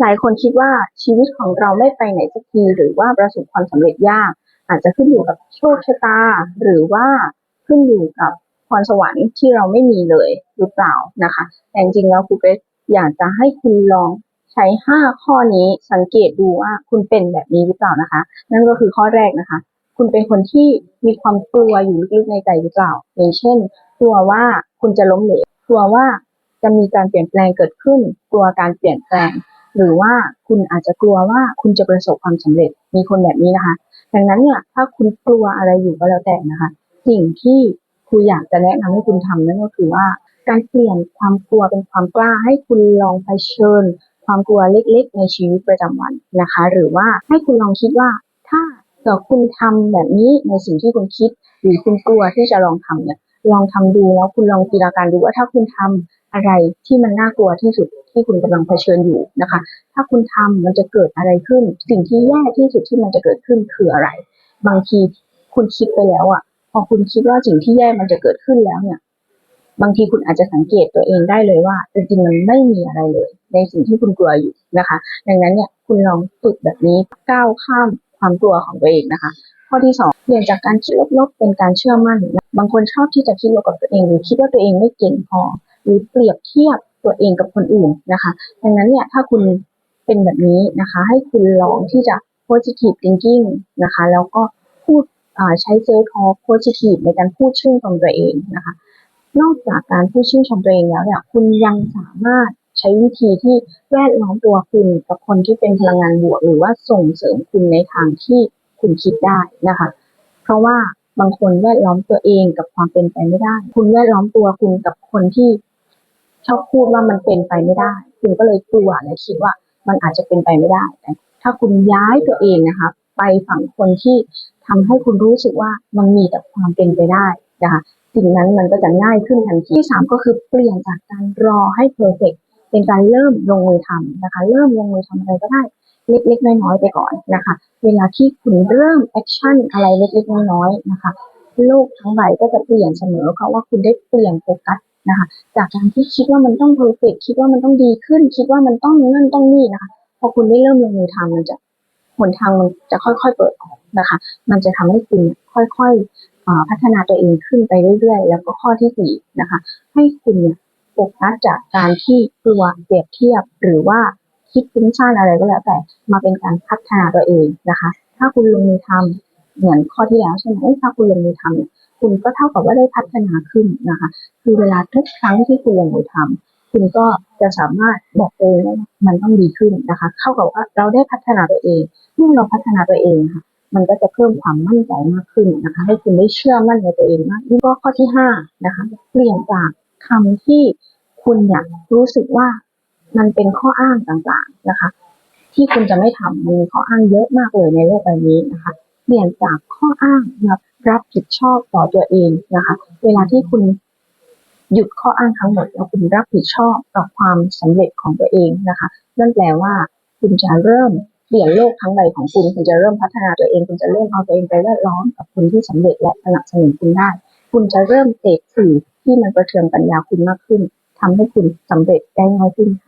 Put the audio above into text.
หลายคนคิดว่าชีวิตของเราไม่ไปไหนสักทีหรือว่าประสบความสำเร็จยาก อาจจะขึ้นอยู่กับโชคชะตา หรือว่าขึ้นอยู่กับพรสวรรค์ที่เราไม่มีเลยหรือเปล่านะคะ แต่จริงๆแล้วครูเกรซอยากจะให้คุณลองใช้ 5 ข้อนี้สังเกตดูว่าคุณเป็นแบบนี้หรือเปล่านะคะ นั่นก็คือข้อแรกนะคะ คุณเป็นคนที่มีความกลัวอยู่ลึกๆในใจหรือเปล่า อย่างเช่น กลัวว่าคุณจะล้มเหลวกลัวว่าจะมีการเปลี่ยนแปลงเกิดขึ้น กลัวการเปลี่ยนแปลง หรือว่าคุณอาจจะกลัวว่าคุณจะประสบความสำเร็จมีคนแบบนี้นะคะ ดังนั้นเนี่ยถ้าคุณกลัวอะไรอยู่ก็แล้วแต่นะคะ สิ่งที่ครูอยากจะแนะนำให้คุณทำนั่นก็คือว่า การเปลี่ยนความกลัวเป็นความกล้าให้คุณลองเผชิญ ความกลัวเล็กๆ ในชีวิตประจำวันนะคะ หรือว่าให้คุณลองคิดว่าถ้าเกิดคุณทำแบบนี้ในสิ่งที่คุณคิด หรือคุณกลัวที่จะลองทำเนี่ยลองทำดูแล้วคุณลองจินตนาการดูว่าถ้าคุณทำอะไรที่มันน่ากลัวที่สุด ที่คุณกำลังเผชิญอยู่นะคะ ถ้าคุณทำมันจะเกิดอะไรขึ้น สิ่งที่แย่ที่สุดที่มันจะเกิดขึ้นคืออะไร บางทีคุณคิดไปแล้วอะ พอคุณคิดว่าสิ่งที่แย่มันจะเกิดขึ้นแล้วเนี่ย บางทีคุณอาจจะสังเกตตัวเองได้เลยว่าจริงๆมันไม่มีอะไรเลย ในสิ่งที่คุณกลัวอยู่นะคะ ดังนั้นเนี่ยคุณลองฝึกแบบนี้ก้าวข้ามความกลัวของตัวเองนะคะ ข้อที่สองเปลี่ยนจากการคิดลบๆเป็นการเชื่อมั่น บางคนชอบที่จะคิดลบกับตัวเอง หรือคิดว่าตัวเองไม่เก่งพอ หรือเปรียบเทียบ ตัวเองกับคนอื่นนะคะ ดังนั้นเนี่ยถ้าคุณเป็นแบบนี้นะคะ ให้คุณลองที่จะ positive thinking นะคะ แล้วก็พูดใช้ self talk positive ในการพูดชื่นชมตัวเองนะคะ นอกจากการพูดชื่นชมตัวเองแล้วเนี่ยคุณยังสามารถใช้วิธีที่แวดล้อมตัวคุณกับคนที่เป็นพลังงานบวก หรือว่าส่งเสริมคุณในทางที่คุณคิดได้นะคะ เพราะว่าบางคนแวดล้อมตัวเองกับความเป็นไปไม่ได้ คุณแวดล้อมตัวคุณกับคนที่ ชอบพูดว่ามันเป็นไปไม่ได้ คุณก็เลยกลัวและคิดว่ามันอาจจะเป็นไปไม่ได้แต่ถ้าคุณย้ายตัวเองนะคะไปฝั่งคนที่ทำให้คุณรู้สึกว่ามันมีแต่ความเป็นไปได้นะคะสิ่งนั้นมันก็จะง่ายขึ้นทันทีที่สามก็คือเปลี่ยนจากการรอให้เพอร์เฟกเป็นการเริ่มลงมือทำนะคะ เริ่มลงมือทำอะไรก็ได้เล็กๆน้อยๆไปก่อนนะคะ เวลาที่คุณเริ่มแอคชั่นอะไรเล็กๆน้อยๆนะคะ โลกทั้งใบก็จะเปลี่ยนเสมอเพราะว่าคุณได้เปลี่ยนโฟกัส นะคะ จากการที่คิดว่ามันต้องเพอร์เฟกคิดว่ามันต้องดีขึ้น คิดว่ามันต้องนั่นต้องนี่นะคะ พอคุณได้เริ่มลงมือทำมันจะหนทางมันจะค่อยๆเปิดออกนะคะ มันจะทำให้คุณค่อยๆพัฒนาตัวเองขึ้นไปเรื่อยๆ แล้วก็ข้อที่สี่นะคะ ให้คุณเนี่ยโฟกัสจากการที่กลัวเปรียบเทียบหรือว่าคิดฟุ้งซ่านอะไรก็แล้วแต่มาเป็นการพัฒนาตัวเองนะคะ ถ้าคุณลงมือทำ เหมือนข้อที่แล้วใช่ไหมถ้าคุณลงมือทำคุณก็เท่ากับว่าได้พัฒนาขึ้นนะคะ คือเวลาทุกครั้งที่คุณลงมือทำคุณก็จะสามารถบอกเองว่ามันต้องดีขึ้นนะคะ เข้ากับว่าเราได้พัฒนาตัวเองเมื่อเราพัฒนาตัวเองค่ะ มันก็จะเพิ่มความมั่นใจมากขึ้นนะคะ ให้คุณได้เชื่อมั่นในตัวเองมากนี่ก็ข้อที่ห้านะคะ เปลี่ยนจากคำที่คุณเนี่ยรู้สึกว่ามันเป็นข้ออ้างต่างๆนะคะ ที่คุณจะไม่ทำมันมีข้ออ้างเยอะมากเลยในโลกใบนี้นะคะ เปลี่ยนจากข้ออ้างมารับผิดชอบต่อตัวเองนะคะ เวลาที่คุณหยุดข้ออ้างทั้งหมดแล้วคุณรับผิดชอบต่อความสำเร็จของตัวเองนะคะ นั่นแปลว่า คุณจะเริ่มเปลี่ยนโลกทั้งใบของคุณ คุณจะเริ่มพัฒนาตัวเอง คุณจะเริ่มเอาตัวเองไปแวดล้อมกับคนที่สำเร็จและสนับสนุนคุณได้ คุณจะเริ่มเสพสื่อที่มันประเทืองปัญญาคุณมากขึ้นทำให้คุณสำเร็จได้ง่ายขึ้นค่ะ